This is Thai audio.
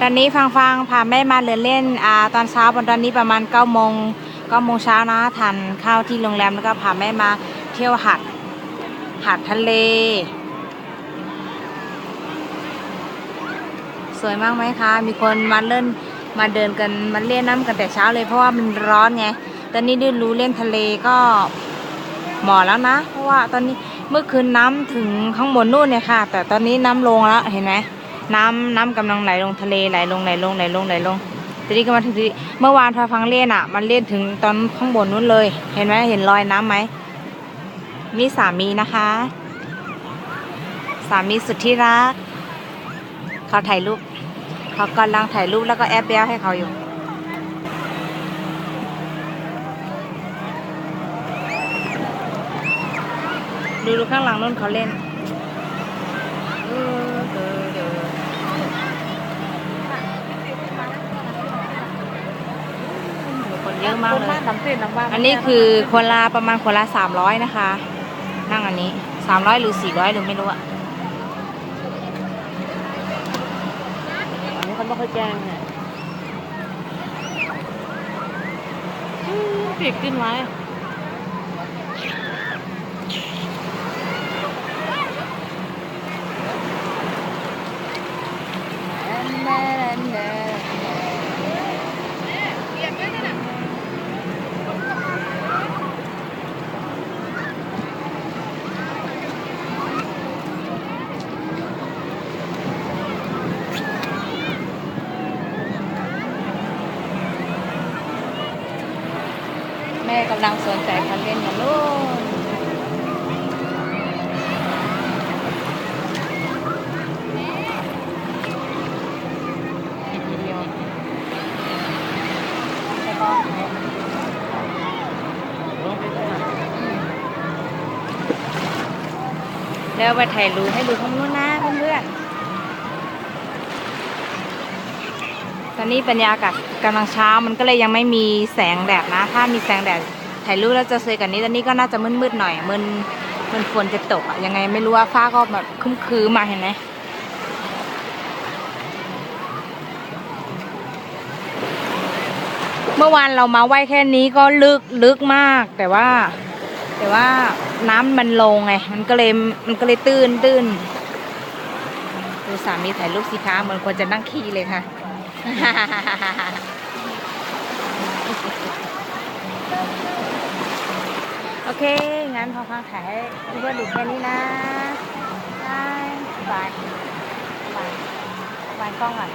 ตอนนี้ฟังฟังพาแม่มาเดินเล่นอ่าตอนเช้าตอนนี้ประมาณ9ก้าโมงเก้าโมงเช้านะทานข้าวที่โรงแรมแล้วก็พาแม่มาเที่ยวหาดหาดทะเล สวยมากไหมคะ มีคนมาเล่นมาเดินกันมาเล่นน้ำกันแต่เช้าเลยเพราะว่ามันร้อนไง ตอนนี้ได้รู้เล่นทะเลก็เหมาะแล้วนะ เพราะว่าตอนนี้เมื่อคืนน้ำถึงข้างบนนู่นเนี่ยค่ะ แต่ตอนนี้น้ำลงแล้วเห็นไหม น้ำน้ำกำลังไหลลงทะเลไหลลงไหลลงไหลลงไหลลงทีนี้ก็มาถึงที่เมื่อวานพาฟังเล่นอะ มันเล่นถึงตอนข้างบนนู้นเลย เห็นไหมเห็นรอยน้ำไหมนี่สามีนะคะ สามีสุดที่รักเขาถ่ายรูปเขากำลังถ่ายรูปแล้วก็แอบแย้วให้เขาอยู่ดูดูข้างหลังนู่นเขาเล่นเออเออเออคน เยอะมากเลยน้ำเส้นน้ำว่าอันนี้คือคนละประมาณคนละสามร้อยนะคะ นั่งอันนี้สามร้อยหรือสี่ร้อยหรือไม่รู้อะอันนี้เขาไม่ค่อยแจ้งเนี่ยปีกกินไว้ กำลังสนใจคันเล่นกันลูกแล้วไปถ่ายรูปให้ดูข้างนู้นนะเพื่อนๆ ตอนนี้บรรยากาศกำลังเช้ามันก็เลยยังไม่มีแสงแดดนะ ถ้ามีแสงแดดถ่ายรูปแล้วจะสวยกว่านี้ตอนนี้ก็น่าจะมืดๆหน่อยมันมันฝนจะตกอะยังไงไม่รู้ว่าฟ้าก็แบบครึ้มคือมาเห็นไหมเมื่อวานเรามาไหว้แค่นี้ก็ลึกลึกมาก แต่ว่า แต่ว่าน้ำมันลงไงมันก็เลยมันก็เลยตื้นตื้นดูสามีถ่ายรูปสิคะเหมือนควรจะนั่งขี้เลยค่ะ โอเค งั้นพอฟังถ่ายให้เพื่อนๆดูแค่นี้นะบายบายบายบายกล้องอะ